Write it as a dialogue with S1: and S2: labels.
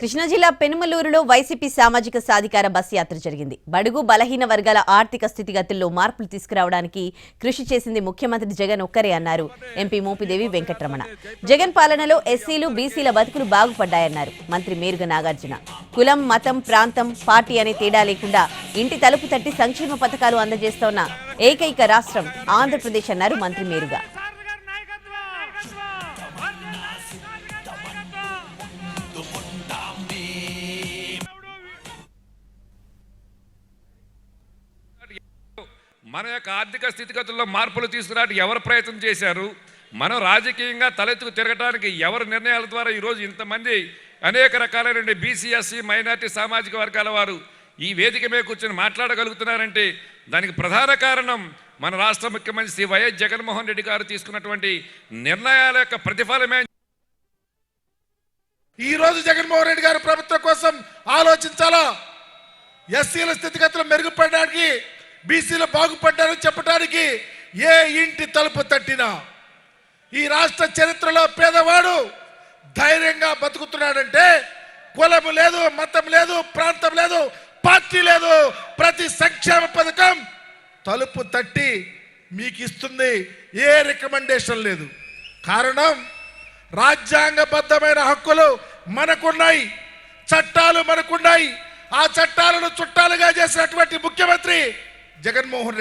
S1: కృష్ణా జిల్లా పెనుమలూరులో వైసీపీ సామాజిక సాధికార బస్ యాత్ర జరిగింది. బడుగు బలహీన వర్గాల ఆర్థిక స్థితిగతుల్లో మార్పులు తీసుకురావడానికి కృషి చేసింది ముఖ్యమంత్రి జగన్ ఒక్కరే అన్నారు. ఎంపీ మోపిదేవి వెంకటరమణ. జగన్ పాలనలో ఎస్సీలు బీసీల బతుకులు బాగుపడ్డాయన్నారు. మంత్రి మేరుగ నాగార్జున. కులం మతం ప్రాంతం పార్టీ అనే తేడా లేకుండా ఇంటి తలుపు తట్టి సంక్షేమ పథకాలు అందజేస్తోన్న ఏకైక రాష్ట్రం ఆంధ్రప్రదేశ్ అన్నారు మంత్రి మేరుగా.
S2: మన యొక్క ఆర్థిక స్థితిగతుల్లో మార్పులు తీసుకురావడానికి ఎవరు ప్రయత్నం చేశారు? మనం రాజకీయంగా తలెత్తుకు తిరగటానికి ఎవరి నిర్ణయాల ద్వారా ఈరోజు ఇంతమంది అనేక రకాలైన బీసీఎస్సీ మైనార్టీ సామాజిక వర్గాల వారు ఈ వేదిక మీద కూర్చొని మాట్లాడగలుగుతున్నారంటే దానికి ప్రధాన కారణం మన రాష్ట్ర ముఖ్యమంత్రి శ్రీ వైఎస్ జగన్మోహన్ రెడ్డి గారు తీసుకున్నటువంటి నిర్ణయాల యొక్క ప్రతిఫలమే.
S3: ఈరోజు జగన్మోహన్ రెడ్డి గారు ప్రభుత్వం కోసం ఆలోచించాలా? ఎస్సీల స్థితిగతులు మెరుగుపడడానికి బీసీలు బాగుపడ్డారని చెప్పడానికి ఏ ఇంటి తలుపు తట్టినా. ఈ రాష్ట్ర చరిత్రలో పేదవాడు ధైర్యంగా బతుకుతున్నాడంటే కులము లేదు మతం లేదు ప్రాంతం లేదు పార్టీ లేదు. ప్రతి సంక్షేమ పథకం తలుపు తట్టి మీకు ఇస్తుంది ఏ రికమెండేషన్ లేదు. కారణం రాజ్యాంగబద్ధమైన హక్కులు మనకున్నాయి. చట్టాలు మనకున్నాయి. ఆ చట్టాలను చుట్టాలుగా చేసినటువంటి ముఖ్యమంత్రి జగన్మోహన్